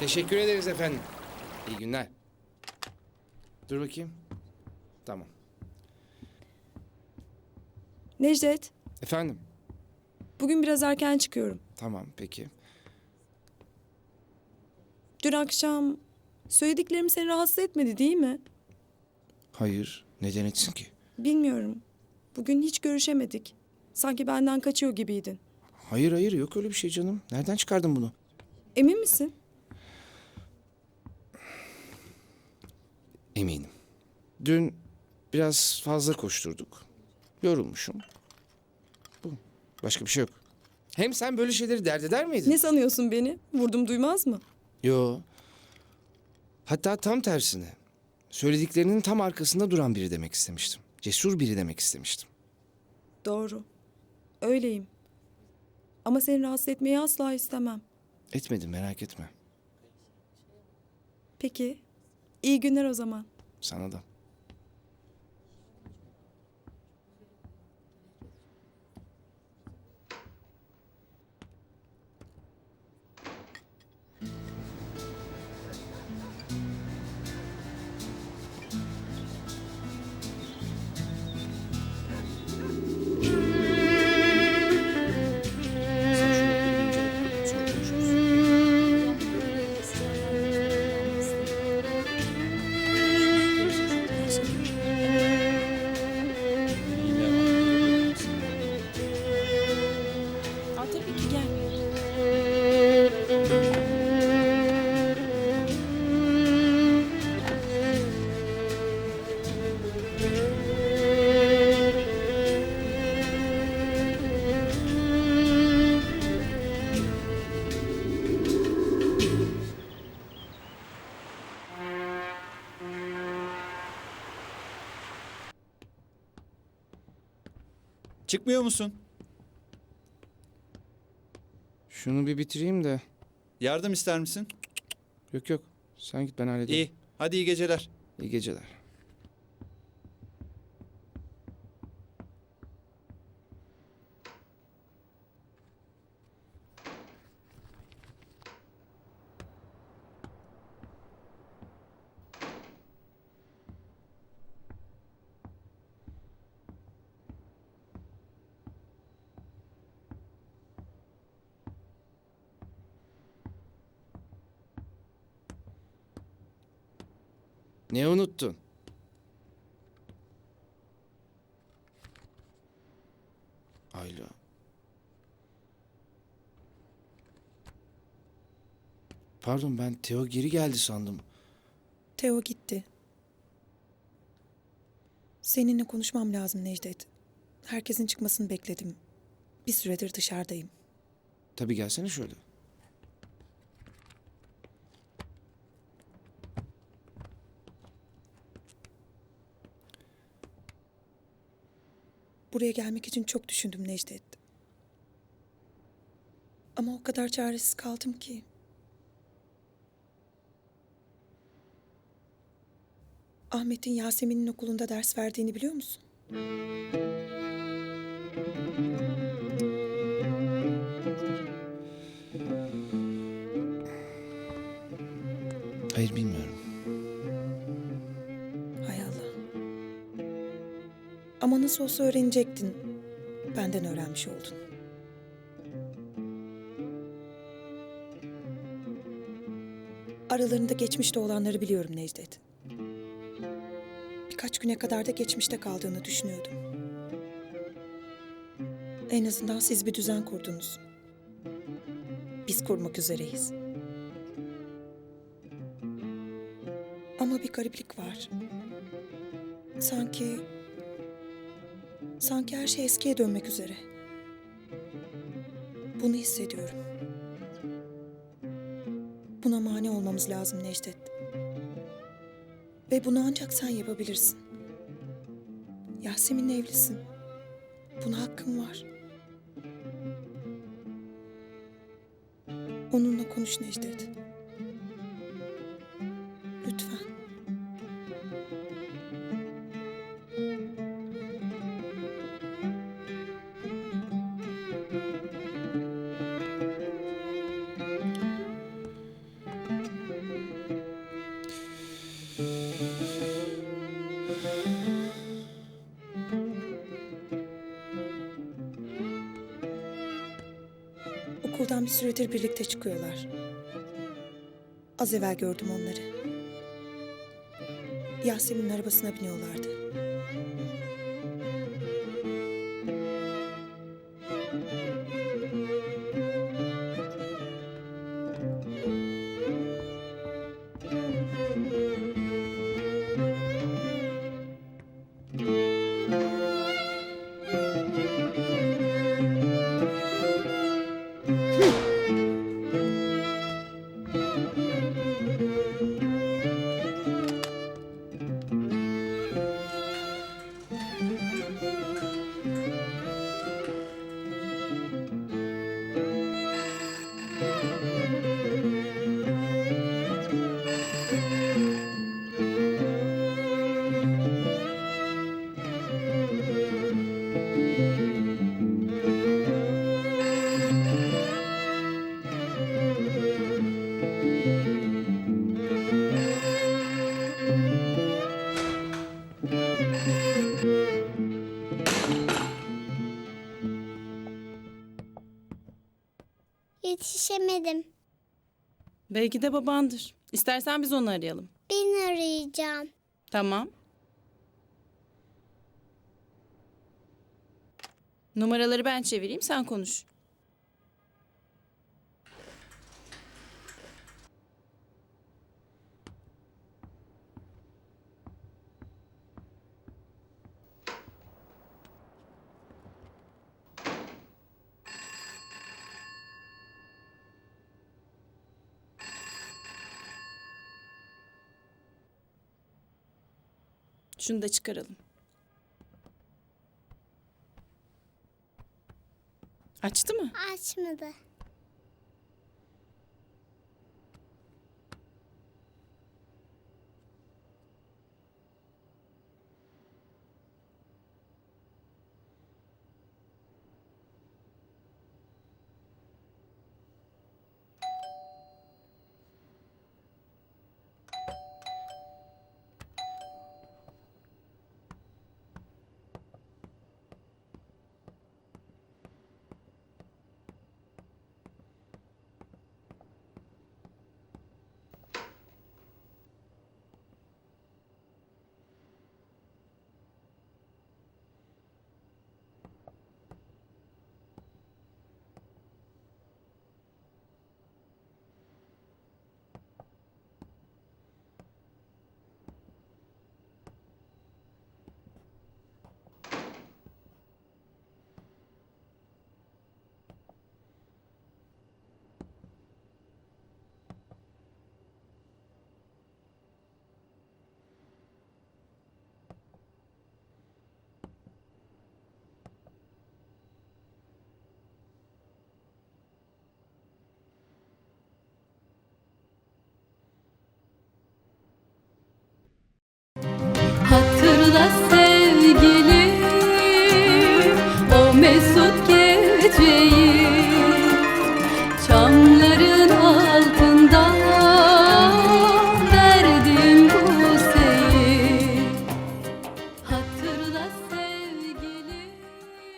Teşekkür ederiz efendim. İyi günler. Dur bakayım. Tamam. Necdet, Efendim. bugün biraz erken çıkıyorum. Tamam peki. Dün akşam söylediklerim seni rahatsız etmedi değil mi? Hayır. Neden etsin ki? Bilmiyorum. Bugün hiç görüşemedik. Sanki benden kaçıyor gibiydin. Hayır hayır yok öyle bir şey canım. Nereden çıkardın bunu? Emin misin? Eminim. Dün biraz fazla koşturduk. Yorulmuşum. Bu. Başka bir şey yok. Hem sen böyle şeyleri dert eder miydin? Ne sanıyorsun beni? Vurdum duymaz mı? Yo. Hatta tam tersine. Söylediklerinin tam arkasında duran biri demek istemiştim. Cesur biri demek istemiştim. Doğru. Öyleyim. Ama seni rahatsız etmeyi asla istemem. Etmedim merak etme. Peki. İyi günler o zaman. Sana da. Çıkmıyor musun? Şunu bir bitireyim de. Yardım ister misin? Yok yok. Sen git ben halledeyim. İyi. Hadi iyi geceler. İyi geceler. Ne unuttun? Ayla. Pardon ben Teo geri geldi sandım. Teo gitti. Seninle konuşmam lazım Necdet. Herkesin çıkmasını bekledim. Bir süredir dışarıdayım. Tabii gelsene şöyle. Buraya gelmek için çok düşündüm Necdet. Ama o kadar çaresiz kaldım ki. Ahmet'in Yasemin'in okulunda ders verdiğini biliyor musun? Nasıl olsa öğrenecektin. Benden öğrenmiş oldun. Aralarında geçmişte olanları biliyorum Necdet. Birkaç güne kadar da geçmişte kaldığını düşünüyordum. En azından siz bir düzen kurdunuz. Biz kurmak üzereyiz. Ama bir gariplik var. Sanki... Sanki her şey eskiye dönmek üzere. Bunu hissediyorum. Buna mani olmamız lazım Necdet. Ve bunu ancak sen yapabilirsin. Yasemin'le evlisin. Buna hakkın var. Onunla konuş Necdet. Bir süredir birlikte çıkıyorlar. Az evvel gördüm onları. Yasemin'in arabasına biniyorlardı. Yetişemedim. Belki de babandır. İstersen biz onu arayalım. Ben arayacağım. Tamam. Numaraları ben çevireyim, sen konuş. Şunu da çıkaralım. Açtı mı? Açmadı. Hatırla sen